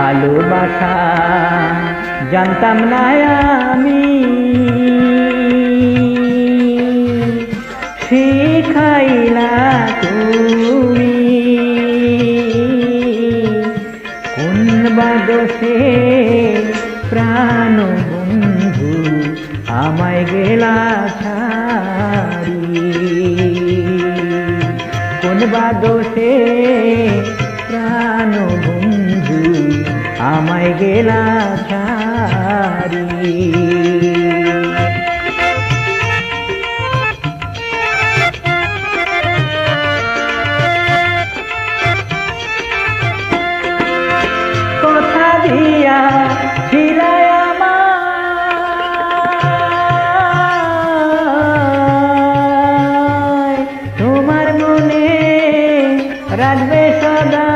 ভালোবাসা, জানতাম না আমি। শিখাইলা তুমি। কোন বাদসে প্রাণ বন্ধু আমায় গেলা ছাড়ি? কোন বাদসে আমায় গেলা ছাড়ি কথা দিয়া রাখবে সদা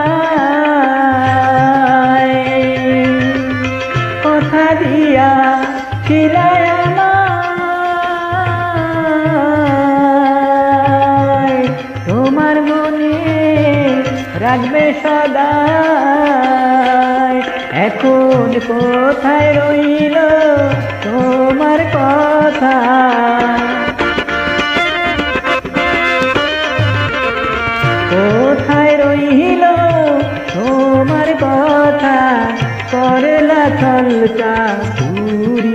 দিয়া আমায়। তোমার মনে রাখবে সদা এখন কোথায় রইল তোমার কথা? করলা চলকা চুরি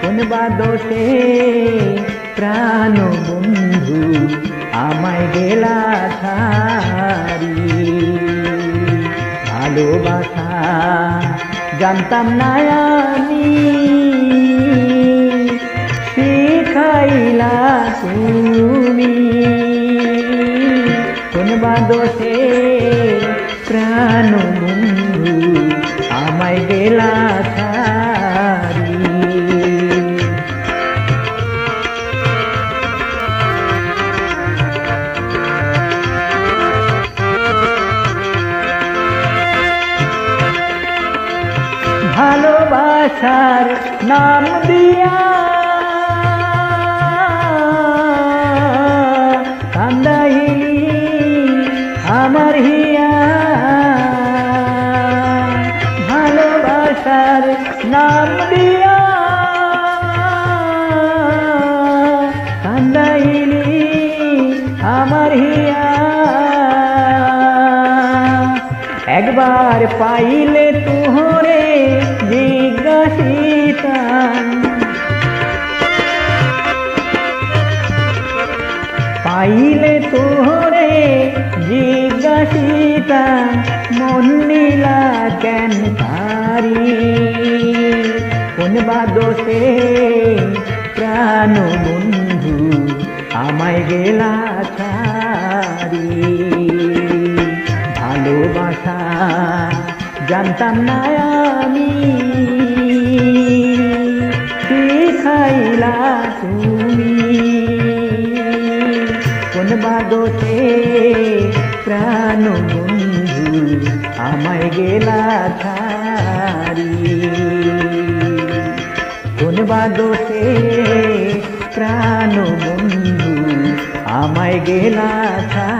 কোন বাদতে প্রাণ বন্ধু আমায় গেলা ছাড়ি ভালোবাসা জানতাম না আমি শিখাইলা তুমি কোন বাদতে প্রাণ আমায় গেলা ছাড়ি ভালোবাসার নাম দিয়া আমার হিয়া নাম দিয়া কান্দাইলি আমার হিয়া। একবার পাইলে তুহরে জিজ্ঞাসিতাম পাইলে তোরে বাদতে প্রাণ বন্ধু, আমায় গেলা ছাড়ি। ভালোবাসা জানতাম না আমি শিখাইলা তুমি? কোন বাদতে প্রাণ বন্ধু, আমায় গেলা ছাড়ি। বাদতে প্রাণ বন্ধু আমায় গেলা ছাড়ি